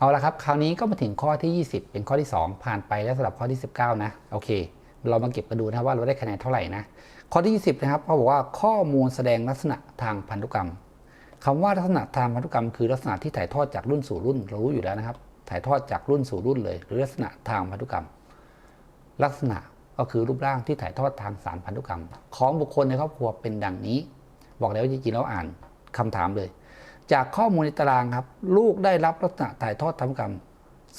เอาละครับ คราวนี้ก็มาถึงข้อที่ 20 เป็นข้อที่ 2 ผ่านไปแล้วสำหรับข้อที่ 19 นะ โอเค เรามาเก็บกันดูนะว่าเราได้คะแนนเท่าไหร่นะ ข้อที่ 20 นะครับเขาบอกว่าข้อมูลแสดงลักษณะทางพันธุกรรมคำว่าลักษณะทางพันธุกรรม คือลักษณะที่ถ่ายทอดจากรุ่นสู่รุ่นเรารู้อยู่แล้วนะครับ ถ่ายทอดจากรุ่นสู่รุ่นเลย หรือลักษณะทางพันธุกรรม ลักษณะก็คือรูปร่างที่ถ่ายทอดทางสารพันธุกรรม ของบุคคลในครอบครัวเป็นดังนี้ บอกแล้วจริงๆแล้วอ่านคำถามเลย จากข้อมูลในตารางครับ ลูกได้รับลักษณะถ่ายทอดทางพันธุกรรม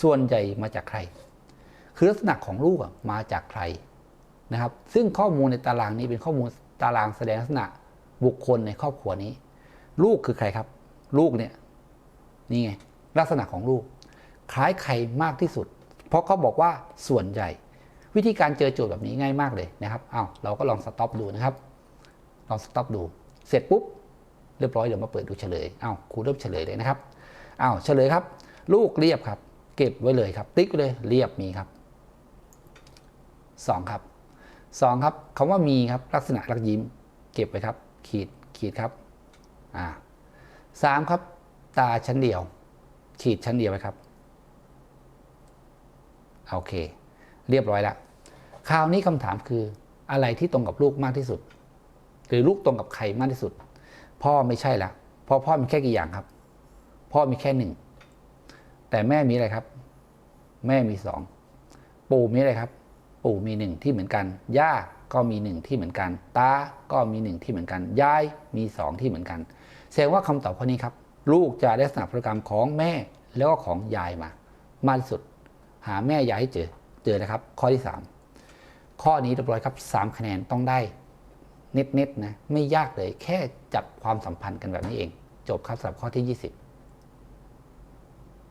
ส่วนใหญ่มาจากใคร คือลักษณะของลูกอะมาจากใครนะครับ ซึ่งข้อมูลในตารางนี้เป็นข้อมูลตารางแสดงลักษณะบุคคลในครอบครัวนี้ ลูกคือใครครับ ลูกเนี่ยนี่ไงลักษณะของลูก คล้ายใครมากที่สุด เพราะเขาบอกว่าส่วนใหญ่ วิธีการเจอโจทย์แบบนี้ง่ายมากเลยนะครับอ้าวเราก็ลองสต็อปดูนะครับลองสต็อปดู เสร็จปุ๊บ เรียบร้อยเดี๋ยวมาเปิดดูเฉลยอ้าวครูเริ่มเฉลยเลยนะครับอ้าวเฉลยครับ ลูกเรียบครับ เก็บไว้เลยครับ ติ๊กเลยเรียบมีครับสองครับสองครับคำว่ามีครับลักษณะรักยิ้ม เก็บไว้ครับ ขีดขีดครับอ่าสามครับ ตาชั้นเดียว ขีดชั้นเดียวไว้ครับโอเค เรียบร้อยแล้วคราวนี้คำถามคืออะไรที่ตรงกับลูกมากที่สุด หรือลูกตรงกับใครมากที่สุด พ่อไม่ใช่ละเพราะพ่อมีแค่กี่อย่างครับ พ่อมีแค่หนึ่งแต่แม่มีอะไรครับ แม่มีสองปู่มีอะไรครับ ปู่มีหนึ่งที่เหมือนกัน ย่าก็มีหนึ่งที่เหมือนกัน ตา ก็มีหนึ่งที่เหมือนกัน ยายมีสองที่เหมือนกันแสดงว่าคำตอบข้อนี้ครับ ลูกจะได้ลักษณะพฤติกรรมของแม่แล้วก็ของยายมา มากที่สุด หาแม่ยายให้เจอเจอนะครับ ข้อที่ 3 ข้อนี้เรียบร้อยครับ 3 คะแนนต้องได้ น็ตๆนะไม่ยากเลยแค่จับความสัมพันธ์กันแบบนี้เอง จบครับสำหรับข้อที่ 20